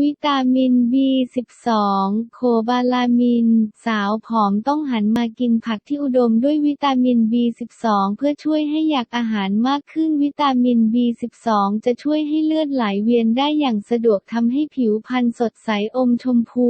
วิตามิน B12 โคบาลามิน สาวผอมต้องหันมากินผักที่อุดมด้วยวิตามิน B12 เพื่อช่วยให้อยากอาหารมากขึ้นวิตามิน B12 จะช่วยให้เลือดไหลเวียนได้อย่างสะดวกทำให้ผิวพรรณสดใสอมชมพู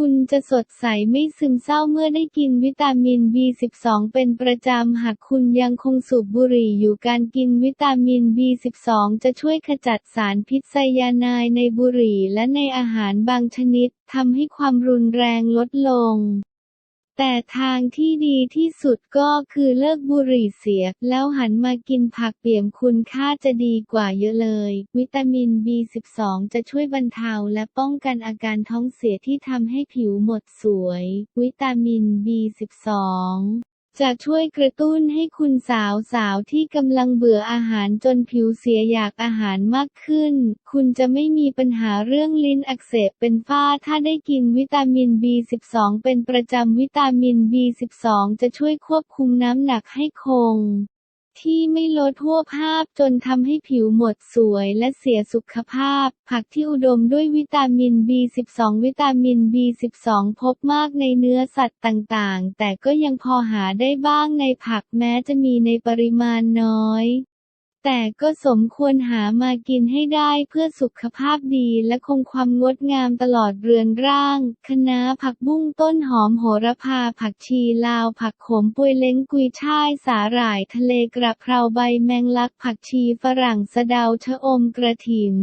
คุณจะสดใสไม่ซึมเศร้าเมื่อได้กินวิตามิน B12 เป็นประจำ หากคุณยังคงสูบบุหรี่อยู่การกินวิตามิน B12 จะช่วยขจัดสารพิษไซยาไนด์ในบุหรี่และในอาหารบางชนิดทำให้ความรุนแรงลดลง แต่ทางที่ดีที่สุดก็คือเลิกบุหรี่เสีย แล้วหันมากินผักเปี่ยมคุณค่าจะดีกว่าเยอะเลย วิตามิน B12 จะช่วยบรรเทาและป้องกันอาการท้องเสียที่ทำให้ผิวหมดสวย วิตามิน B12 จะช่วยกระตุ้นให้คุณสาวสาวที่กำลังเบื่ออาหารจนผิวเสียอยากอาหารมากขึ้น คุณจะไม่มีปัญหาเรื่องลิ้นอักเสบเป็นฝ้าถ้าได้กินวิตามิน B12 เป็นประจำวิตามิน B12 จะช่วยควบคุมน้ำหนักให้คง ที่ไม่ลดทั่วภาพจนทำให้ผิวหมดสวยและเสียสุขภาพ ผักที่อุดมด้วยวิตามิน B12 วิตามิน B12 พบมากในเนื้อสัตว์ต่างๆ แต่ก็ยังพอหาได้บ้างในผักแม้จะมีในปริมาณน้อย แต่ก็สมควรหามากินให้ได้เพื่อสุขภาพดีและคงความงดงามตลอดเรือนร่าง คณะผักบุ้งต้นหอมโหระพาผักชีลาวผักโขมปุยเล้งกุยช่ายสาหร่ายทะเลกระเพราใบแมงลักผักชีฝรั่งสะเดาชะอมกระถิน